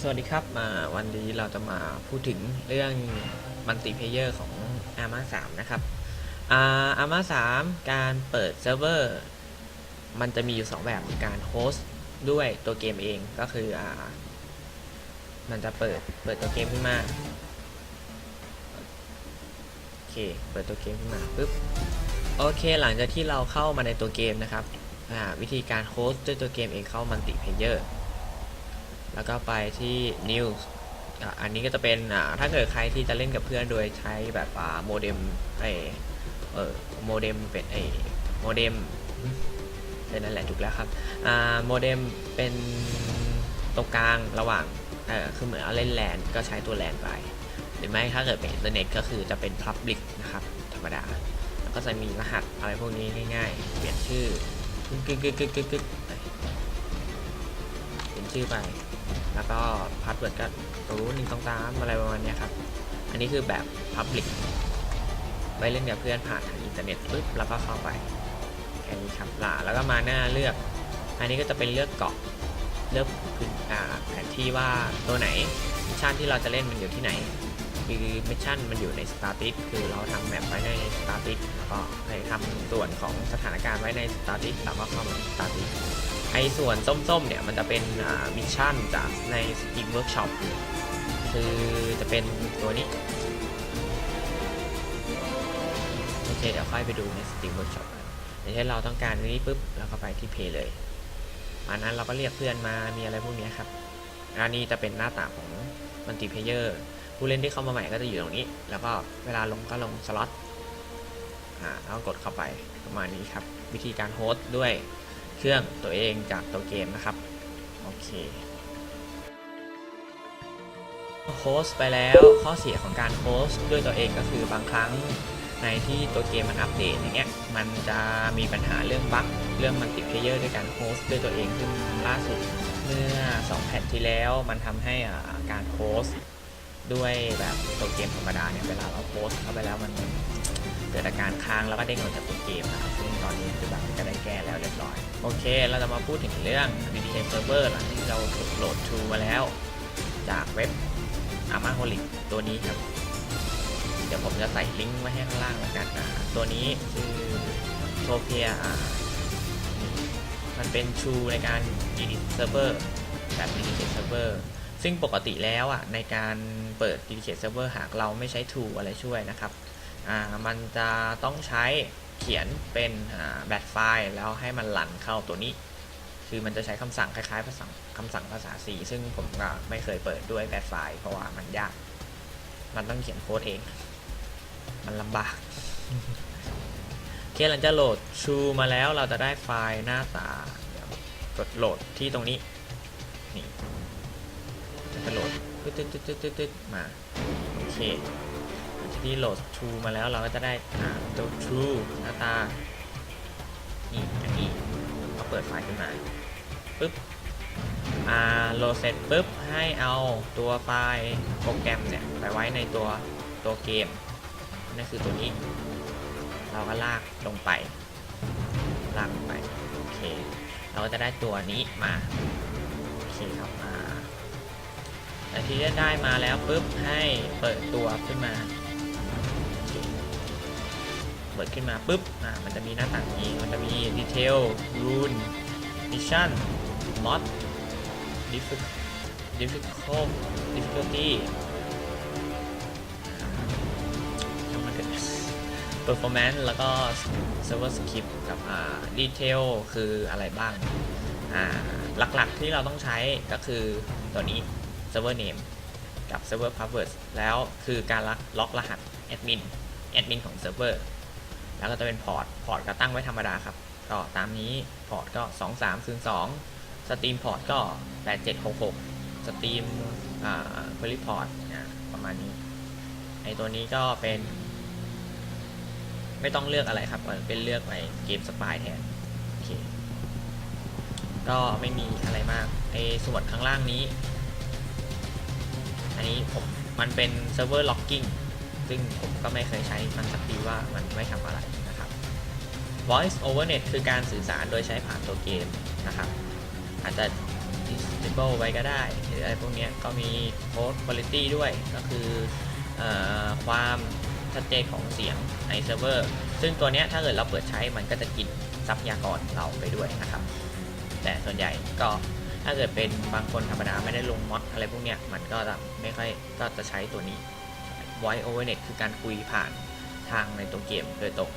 สวัสดีครับมาวันนี้เราจะมาพูดถึงเรื่องมัลติเพเยอร์ของ ARMA 3 นะครับอา ARMA 3 การเปิดเซิร์ฟเวอร์ มันจะมีอยู่ 2 แบบการโฮสต์ด้วยตัวเกมเองก็คืออมันจะเปิดเปิดตัวเกมขึ้นมาโอเคเปิดตัวเกมขึ้นมาปุ๊บโอเคหลังจากที่เราเข้ามาในตัวเกมนะครับวิธีการโฮสต์ด้วยตัวเกมเองเข้ามัลติเพเยอร์ แล้วก็ไปที่ News อันนี้ก็จะเป็นอ่าถ้าเกิดใครที่จะเล่นกับเพื่อนโดยใช้แบบอ่าโมเด็มไอเออโมเด็มเป็นไอโมเด็มเป็นนั่นแหละถูกแล้วครับอ่าโมเด็มเป็นตรงกลางระหว่างเออคือเหมือนเอาเล่นแลนก็ใช้ตัวแลนไป หรือไม่ถ้าเกิดเป็นอินเทอร์เน็ตก็คือจะเป็น Public นะครับ ธรรมดา แล้วก็จะมีรหัสอะไรพวกนี้ง่าย ๆ เปลี่ยนชื่อกึ๊กกึ๊กกึ๊กกึ๊กกึ๊กกึ๊กเปลี่ยนชื่อไป แล้วก็พาสเวิร์ดก็รู้หนึ่งตองตามอะไรประมาณนี้ครับ อันนี้คือแบบ Public ไว้เล่นกับเพื่อนผ่านทางอินเทอร์เน็ตปุ๊บแล้วก็เข้าไปแค่นี้ครับล่ะแล้วก็มาหน้าเลือก อันนี้ก็จะเป็นเลือกเกาะเลือกพื้นอ่าแผนที่ว่าตัวไหนมิชชั่นที่เราจะเล่นมันอยู่ที่ไหนคือมิชชั่นมันอยู่ในสตาร์ติคือเราทำแมปไว้ในสตาร์ติแล้วก็ให้ทำส่วนของสถานการณ์ไว้ในสตาร์ติแล้วก็เข้ามาสตาร์ติ ไอส่วนส้มๆเนี่ยมันจะเป็นมิชชั่นจากใน Steam Workshop คือจะเป็นตัวนี้ โอเค เดี๋ยวค่อยไปดูใน Steam Workshop กันอย่างเช่นเราต้องการอันนี้ปุ๊บแล้วก็ไปที่ Play เลยอันนั้นเราก็เรียกเพื่อนมามีอะไรพวกนี้ครับอันนี้จะเป็นหน้าตาของมัลติเพเยอร์ผู้เล่นที่เข้ามาใหม่ก็จะอยู่ตรงนี้ แล้วก็เวลาลงก็ลงสล็อตอ่าแล้วกดเข้าไปประมาณนี้ครับ วิธีการโฮสต์ด้วย เครื่องตัวเองจากตัวเกมนะครับ โอเคโฮสไปแล้วข้อเสียของการโฮสด้วยตัวเองก็คือบางครั้งในที่ตัวเกมมันอัปเดตอย่างเงี้ยมันจะมีปัญหาเรื่องบั๊กเรื่องมัลติเพเยอร์ด้วยการโฮสด้วยตัวเองซึ่งล่าสุดเมื่อ 2 แพทที่แล้วมันทำให้อ่าการโฮสด้วยแบบตัวเกมธรรมดาเนี่ยเวลาเราโฮสเข้าไปแล้วมัน เกิดอาการค้างแล้วก็เด้งออกจากตัวเกมนะครับซึ่งตอนนี้คือแบบก็ได้แก้แล้วเรียบร้อย โอเค เราจะมาพูดถึงเรื่อง DDK Server หลังที่เราโหลด True มาแล้ว จากเว็บ a m a h o l i c ตัวนี้ครับ เดี๋ยวผมจะใส่ลิงก์ไว้ให้ข้างล่างแล้วกันนะตัวนี้คือ t o p i a มันเป็น True ในการ edit server แบบ DDK Server ซึ่งปกติแล้วอะในการเปิด DDK Server หากเราไม่ใช้ True อะไรช่วยนะครับ มันจะต้องใช้เขียนเป็นแบตไฟล์แล้วให้มันหลั่นเข้าตัวนี้ คือมันจะใช้คำสั่งคล้ายๆภาษาคำสั่งภาษา C ซึ่งผมก็ไม่เคยเปิดด้วยแบตไฟล์เพราะว่ามันยาก มันต้องเขียนโค้ดเอง มันลำบากโอเคหลังจากโหลด True มาแล้วเราจะได้ไฟล์หน้าตากดโหลดที่ตรงนี้ นี่จะโหลดติดตึ๊ดตึ๊ดตึ๊ดตึ๊ดมา โอเค ที่โหลด True มาแล้วเราก็จะได้ตัว True หน้าตา นี่อันนี้ก็เปิดไฟล์ขึ้นมาปุ๊บอ่าโหลดเสร็จปุ๊บให้เอาตัวไฟล์โปรแกรมเนี่ยไปไว้ในตัวตัวเกมนั่นคือตัวนี้ เราก็ลากลงไป ลากลงไป โอเค เราก็จะได้ตัวนี้มา โอเคครับมาแต่ที่ได้มาแล้วปุ๊บให้เปิดตัวขึ้นมา เปิดขึ้นมาปุ๊บมันจะมีหน้าต่างนี้มันจะมีดีเทลรูนมิชชั่นมอดดิฟดิฟิคอลดิฟิคอลตี้ช่างมันเปอร์ฟอร์แมนซ์แล้วก็เซิร์ฟเวอร์สคริปต์กับดีเทลคืออะไรบ้างหลักๆที่เราต้องใช้ก็คือตัวนี้ server name กับ server password แล้วคือการล็อกรหัสแอดมินแอดมินของเซิร์ฟเวอร์ แล้วก็จะเป็นพอร์ต พอร์ตก็ตั้งไว้ธรรมดาครับ ก็ตามนี้ พอร์ตก็ 2 3 0 2 สตรีมพอร์ตก็ 8 7 6 6 สตรีมอ่าเ e ลิพอร์ตประมาณนี้ ไอตัวนี้ก็เป็น ไม่ต้องเลือกอะไรครับเออเป็นเลือกไปเกมสปายแทน โอเค ก็ไม่มีอะไรมาก ไอส่วนข้างล่างนี้ อันนี้ผม มันเป็นเซิร์ฟเวอร์ล็อกกิ้ง ซึ่งผมก็ไม่เคยใช้มันสักทีว่ามันไม่ทำอะไรนะครับ Voice over net คือการสื่อสารโดยใช้ผ่านตัวเกมนะครับ อาจจะ disable ไว้ก็ได้ หรืออะไรพวกเนี้ยก็มี code quality ด้วยก็คืออความชัดเจนของเสียงในเซิร์ฟเวอร์ซึ่งตัวเนี้ยถ้าเกิดเราเปิดใช้มันก็จะกินทรัพยากรเราไปด้วยนะครับ แต่ส่วนใหญ่ก็ถ้าเกิดเป็นบางคนธรรมดาไม่ได้ลงมอดอะไรพวกเนี้ยมันก็จะไม่ค่อยก็จะใช้ตัวนี้ voice over net คือการคุยผ่านทางในตัวเกมโดยตรง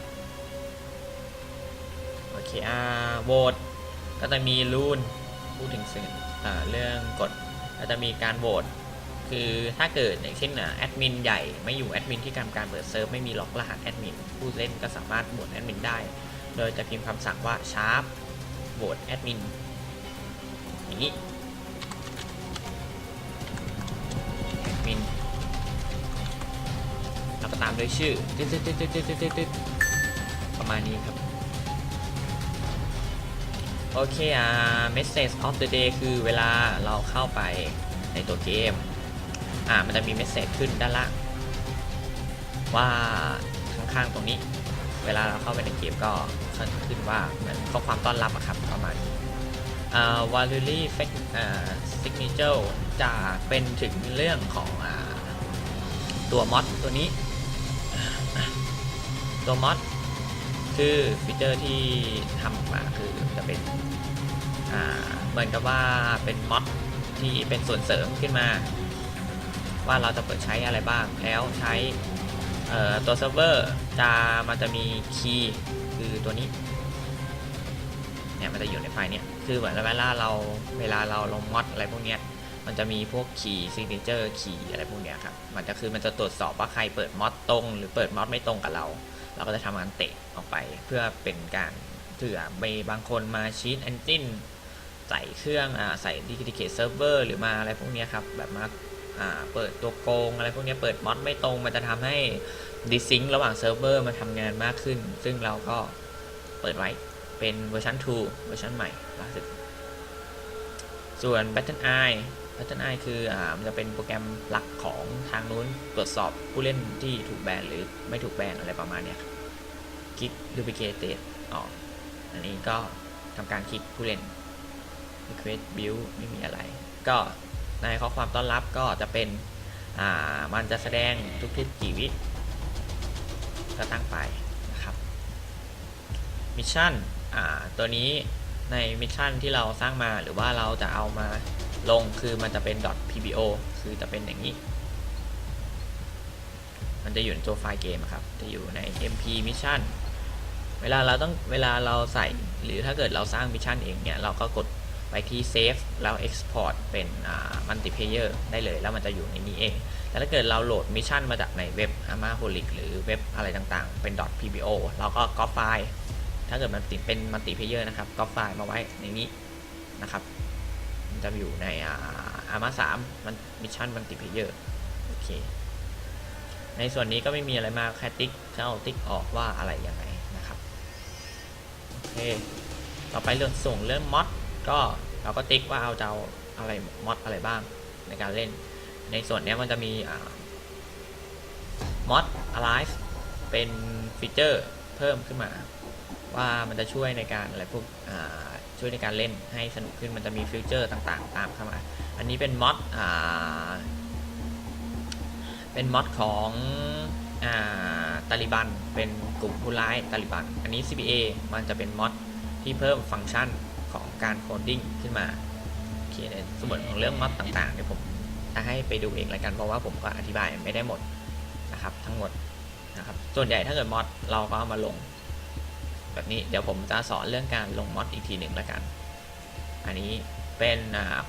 โอเคอ่าโหวตก็จะมีรูนพูดถึงสิ่งอ่าเรื่องกฎก็จะมีการโหวตคือถ้าเกิดอย่างเช่นอะแอดมินใหญ่ไม่อยู่แอดมินที่ทำการเปิดเซิร์ฟไม่มีล็อกรหัสแอดมินผู้เล่นก็สามารถโหวตแอดมินได้ โดยจะพิมพ์คำสั่งว่า sharp โหวตแอดมินอย่างนี้ ตามด้วยชื่อประมาณนี้ครับโอเคอ่า message of the day คือเวลาเราเข้าไปในตัวเกม อ่า มันจะมี message ขึ้นด้านล่าง ว่าข้างๆตรงนี้ เวลาเราเข้าไปในเกมก็ขึ้นขึ้นว่าเหมือนข้อความต้อนรับอะครับประมาณนี้อ่า v a l u r y signature จะเป็นถึงเรื่องของอ่าตัวมอดตัวนี้ ตัวมอดคือฟีเจอร์ที่ทำออกมาคือจะเป็นเหมือนกับว่าเป็นมอดที่เป็นส่วนเสริมขึ้นมา ว่าเราจะเปิดใช้อะไรบ้าง แล้วใช้ตัวเซิร์ฟเวอร์จะมันจะมีคีย์คือตัวนี้เนี่ยมันจะอยู่ในไฟล์เนี่ยคือเหมือนเวลาเราเวลาเราลงมอดอะไรพวกเนี้ยมันจะมีพวกคีย์ซิกเนเจอร์คีย์อะไรพวกเนี้ยครับมันจะคือมันจะตรวจสอบว่าใครเปิดมอดตรง หรือเปิดมอดไม่ตรงกับเรา เราก็จะทำการเตะออกไปเพื่อเป็นการเผื่อมีบางคนมาชีตแอนจินใส่เครื่องอใส่ดิจิเคทเซิร์ฟเวอร์หรือมาอะไรพวกนี้ครับ แบบมาาเปิดตัวโกงอะไรพวกนี้เปิดมอดไม่ตรง มันจะทำให้ดิซิงระหว่างเซิร์ฟเวอร์มันทำงานมากขึ้น ซึ่งเราก็เปิดไว้เป็นเวอร์ชัน2เวอร์ชันใหม่ล่าสุดส่วน Battle Eye Battle Eye คืออ่ามันจะเป็นโปรแกรมหลักของทางนู้นตรวจสอบผู้เล่นที่ถูกแบนหรือไม่ถูกแบนอะไรประมาณเนี้ยครับคลิก duplicate ออกอันนี้ก็ทำการคลิกผู้เล่น request build ไม่มีอะไร ก็ในข้อความต้อนรับก็จะเป็นอ่ามันจะแสดงทุกๆกี่วิก็ตั้งไปนะครับมิชชั่นอ่าตัวนี้ในมิชชั่นที่เราสร้างมาหรือว่าเราจะเอามา ลงคือมันจะเป็น .pbo คือจะเป็นอย่างนี้ มันจะอยู่ในตัวไฟล์เกมครับ จะอยู่ใน mp mission เวลาเราต้องเวลาเราใส่หรือถ้าเกิดเราสร้างมิชชั่นเองเนี่ยเราก็กดไปที่ save แล้ว export เป็นอ่า multiplayer ได้เลยแล้วมันจะอยู่ในนี้เอง แต่ถ้าเกิดเราโหลดมิชชั่นมาจากในเว็บ a m a h o l i c หรือเว็บอะไรต่างๆ เป็น .pbo เราก็ copy ไฟล์ ถ้าเกิดมันติดเป็น multiplayer นะครับ copy ไฟล์มาไว้ในนี้นะครับ มันจะอยู่ในอา AMA 3มันมิชชั่น multiplayer โอเค ในส่วนนี้ก็ไม่มีอะไรมากแค่ติ๊กเจ้าติ๊กออกว่าอะไรยังไงนะครับ โอเค ต่อไปเรื่องส่งเรื่องมอดก็เราก็ติ๊กว่าเอาจะเอาอะไรมอดอะไรบ้างในการเล่น ในส่วนนี้มันจะมีมอด alive เป็นฟีเจอร์เพิ่มขึ้นมา ว่ามันจะช่วยในการอะไรพวกอ่า ช่วยในการเล่นให้สนุกขึ้นมันจะมีฟิวเจอร์ต่างๆ ตามเข้ามา อันนี้เป็นมอดอ่าเป็นมอดของอ่าตาลิบัน เป็นกลุ่มผู้ร้ายตาลิบัน อันนี้ CPA มันจะเป็นมอดที่เพิ่มฟังก์ชันของการโคดดิ้งขึ้นมาโอเคในส่วนของเรื่องมอดต่างๆเดี๋ยวผมจะให้ไปดูเองล้วกันเพราะว่าผมก็อธิบายไม่ได้หมดนะครับทั้งหมดนะครับส่วนใหญ่ถ้าเกิดมอดเราก็เอามาลง แบบนี้เดี๋ยวผมจะสอนเรื่องการลงมอดอีกทีหนึ่งแล้วกัน อันนี้เป็น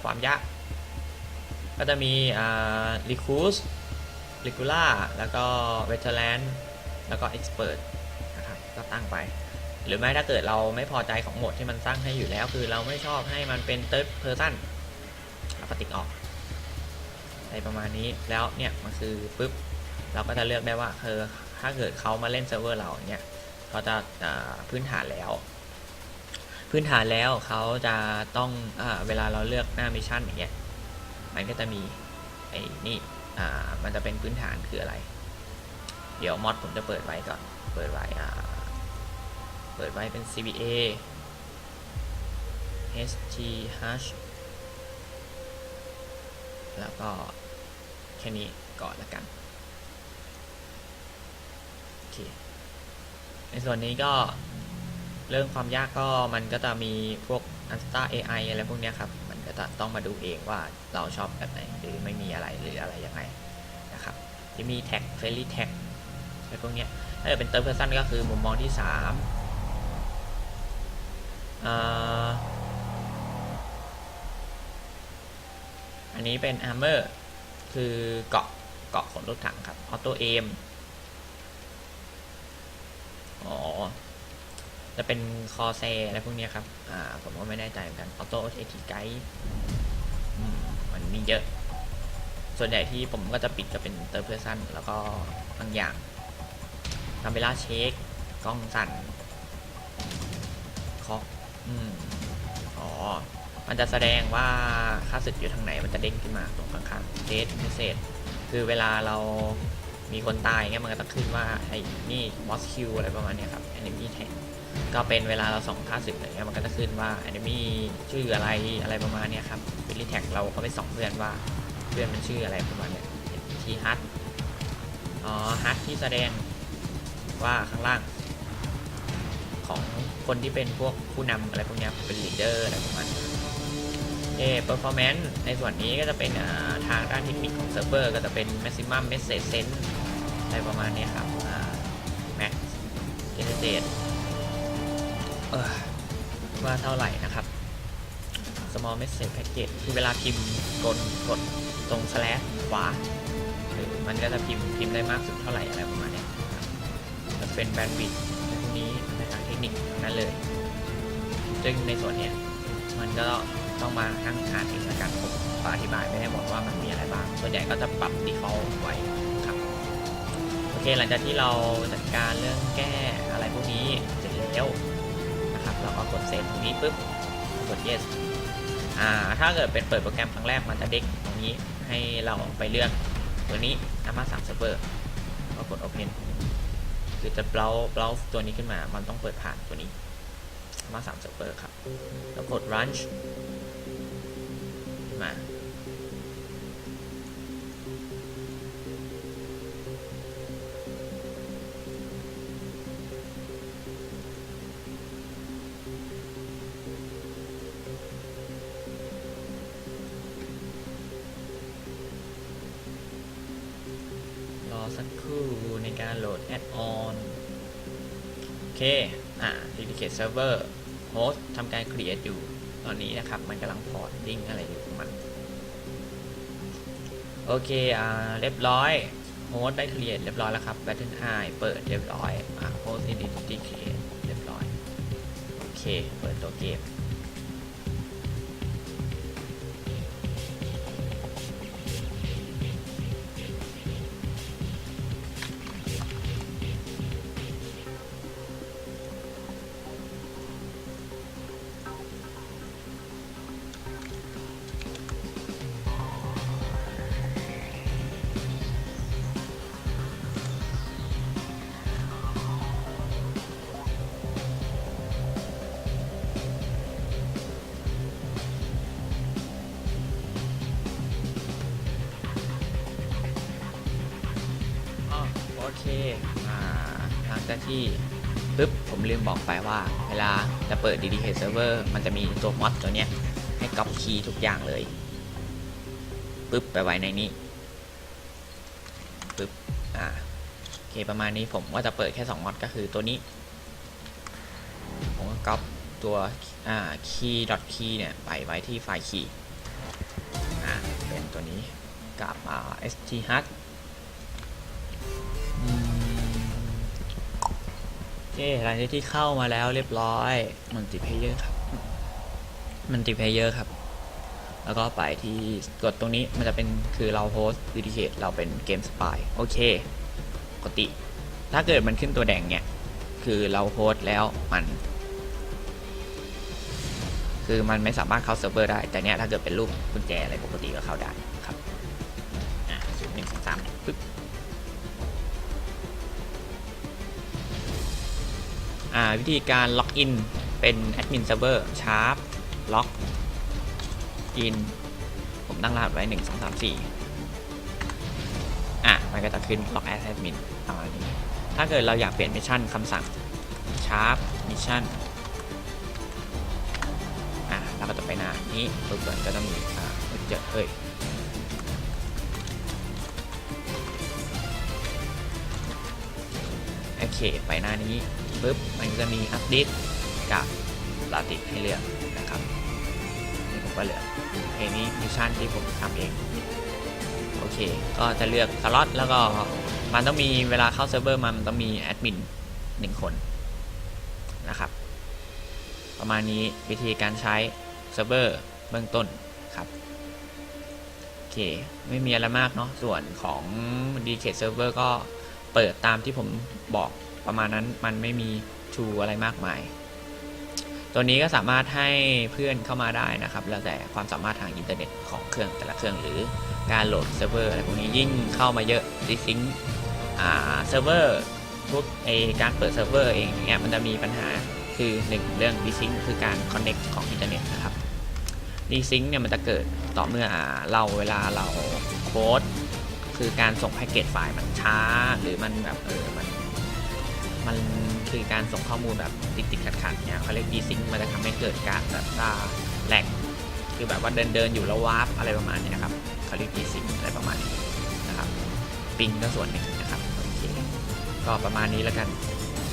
ความยาก ก็จะมีอ่า recruit ลิกูล่าแล้วก็เวเทอร์แลนด์แล้วก็เอ็กซ์เพรสนะครับก็ตั้งไป หรือไม่ถ้าเกิดเราไม่พอใจของโหมดที่มันตั้งให้อยู่แล้ว คือเราไม่ชอบให้มันเป็น third person เราก็ติ๊กออกอะไรประมาณนี้แล้วเนี่ยมันคือปุ๊บเราก็จะเลือกได้ว่าเออถ้าเกิดเขามาเล่นเซิร์ฟเวอร์เราเนี่ย เขาจะาพื้นฐานแล้ว พื้นฐานแล้วเขาจะต้องอเวลาเราเลือกหน้ามิชชั่นอย่างเงี้ยมันก็จะมีไอ้นี่มันจะเป็นพื้นฐานคืออะไร เดี๋ยวมอดผมจะเปิดไว้ก่อน เปิดไว้เปิดไว้เป็น CBA HT hash แล้วก็แค่นี้ก่อนละกัน โอเค ในส่วนนี้ก็เรื่องความยากก็มันก็จะมีพวก a n s t a AI อะไรพวกนี้ครับ มันก็จะต้องมาดูเองว่าเราชอบแบบไหน หรือไม่มีอะไรหรืออะไรยังไงนะครับที่มีแท็กเฟร n ลี่แท็กอะไรพวกนี้ถ้าเกิดเป็นเติร์ p เพ r ร์ n ก็คือมุมมองที่3อันนี้เป็น armor คือเกาะเกาะขนรถถังครับ auto aim อ๋อ จะเป็นคอแซอะไรพวกนี้ครับ อ่า ผมก็ไม่แน่ใจเหมือนกันออโต้เอทีไกด์มันมีเยอะ ส่วนใหญ่ที่ผมก็จะปิดจะเป็นเตอร์เพอร์ซันแล้วก็บางอย่างทำเวลาเช็ค กล้องสั่นคาะอืม อ๋อ มันจะแสดงว่าค่าศึกอยู่ทางไหน มันจะเด้งขึ้นมาตรงข้างๆเดทเมสเซจคือเวลาเรา มีคนตายเงี้ยมันก็จะขึ้นว่าไอ้นี่มอสคิวอะไรประมาณเนี้ยครับ enemy tag ก็เป็นเวลาเราส่องค่าศึกอะไรเงี้ยมันก็จะขึ้นว่า enemy ชื่ออะไรอะไรประมาณเนี้ยครับวิลลี่แท็กเราก็ไปส่องเพื่อนว่าเพื่อนมันชื่ออะไรประมาณเนี้ยทีฮัทอ๋อฮัทที่แสดงว่าข้างล่าง ของคนที่เป็นพวกผู้นำอะไรพวกเนี้ยเป็นลีดเดอร์อะไรประมาณนี้เอเปอร์ฟอร์แมนซ์ในส่วนนี้ก็จะเป็นทางด้านเทคนิคของเซิร์ฟเวอร์ก็จะเป็น maximum message send อะไรประมาณนี้ครับอ่า max generate เออว่าเท่าไหร่นะครับ small message packet คือเวลาพิมพ์กดกดตรง slash ขวาหรือมันก็จะพิมพ์พิมพ์ได้มากสุดเท่าไหร่อะไรประมาณนี้จะเป็น bandwidth ในพวกนี้ในทางเทคนิคนั้นเลย ซึ่งในส่วนเนี้ยมันก็ต้องมาทั้งอ่านเองละกันผมอธิบายไม่ได้บอกว่ามันมีอะไรบ้าง ส่วนใหญ่ก็จะปรับ default ไว้ เคหลังจากที่เราจัดการเรื่องแก้อะไรพวกนี้เสร็จแล้วนะครับเราก็กดเซฟตรงนี้ปุ๊บกด yes อ่าถ้าเกิดเป็นเปิดโปรแกรมครั้งแรกมันจะเด็กตรงนี้ให้เราไปเลือกตัวนี้นามาสั่งเซิร์ฟเวอร์ก็กด open คือจะเบราว์เบราว์ตัวนี้ขึ้นมามันต้องเปิดผ่านตัวนี้มาสั่งเซิร์ฟเวอร์ครับแล้วกด run มา สักครู่ในการโหลดแอดออนโอเค อ่า dedicate server host ทำการ create อยู่ ตอนนี้นะครับ มันกำลังพอร์ตลิงอะไรอยู่ของมัน โอเค อ่า เรียบร้อย host ได้ create เรียบร้อยแล้วครับ battle eye เปิดเรียบร้อย อ่า host identity create เรียบร้อย โอเค เปิดตัวเกม เคอ่าหลังจากที่ปึ๊บผมลืมบอกไปว่า เวลาจะเปิด DDK Server มันจะมีตัวมอดตัวเนี้ย ให้ก๊อปคีย์ทุกอย่างเลยปึ๊บไปไว้ในนี้ปึ๊บอ่าโอเคประมาณนี้ผมก็จะเปิดแค่2มอดก็คือตัวนี้ ผมก็ก๊อปตัวอ่า key key เนี่ย ไปไว้ที่ไฟล์ key อ่าเป็นตัวนี้กับอ่า STH เคหลังจากที่เข้ามาแล้วเรียบร้อยมัลติเพเยอร์ครับมัลติเพเยอร์ครับ แล้วก็ไปที่กดตรงนี้มันจะเป็นคือเราโฮสต์ดิเคทเราเป็นเกมสปายโอเคปกติ ถ้าเกิดมันขึ้นตัวแดงเนี่ย คือเราโฮสต์แล้วมัน คือมันไม่สามารถเข้าเซิร์ฟเวอร์ได้ แต่เนี้ยถ้าเกิดเป็นรูปกุญแจอะไรปกติก็เข้าได้ วิธีการล็อกอินเป็นแอดมินเซิร์ฟเวอร์ชาร์ปล็อกอินผมตั้งรหัสไว้หนึ่งสองสามสี่อะ มันก็จะขึ้น log as admin ประมาณนี้ ถ้าเกิดเราอยากเปลี่ยนมิชชั่นคำสั่ง sharp mission อะเราก็จะไปหน้านี้ปุ๊บมันก็จะมีอ่าเจอเอ้ยโอเค ไปหน้านี้ ปุ๊บมันจะมีอัปเดตกับลาติกให้เลือกนะครับนี่ผมก็เลือกเพลงนี้มิชชั่นที่ผมทำเองโอเค ก็จะเลือกสล็อตแล้วก็มันต้องมีเวลาเข้าเซิร์ฟเวอร์มามันต้องมีแอดมินหนึ่งคนนะครับ ประมาณนี้วิธีการใช้เซิร์ฟเวอร์เบื้องต้นครับโอเค ไม่มีอะไรมากเนาะส่วนของ d k Server ก็เปิดตามที่ผมบอก ประมาณนั้นมันไม่มีทูอะไรมากมาย ตัวนี้ก็สามารถให้เพื่อนเข้ามาได้นะครับ แล้วแต่ความสามารถทางอินเทอร์เน็ตของเครื่องแต่ละเครื่องหรือการโหลดเซิร์ฟเวอร์อะไรพวกนี้ยิ่งเข้ามาเยอะดิซิงอ่าเซิร์ฟเวอร์พวกไอการเปิดเซิร์ฟเวอร์เองเนี่ยมันจะมีปัญหาคือหนึ่งเรื่องดิซิงคือการคอนเน็กของอินเทอร์เน็ตนะครับดีซิงเนี่ยมันจะเกิดต่อเมื่อเราเวลาเราโค้ด คือการส่งแพ็กเกจไฟล์มันช้า หรือมันแบบเออมัน มันคือการส่งข้อมูลแบบติดติดขัดขัดๆเนี่ยเขาเรียกดีซิงมันจะทำให้เกิดการแบบว่าแหลกคือแบบว่าเดินเดินๆอยู่แล้ววาร์ปอะไรประมาณนี้นะครับเขาเรียกดีซิงอะไรประมาณนี้นะครับปิงก็ส่วนหนึ่งนะครับโอเคก็ประมาณนี้แล้วกัน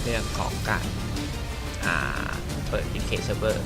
เรื่องของการเปิด indicate server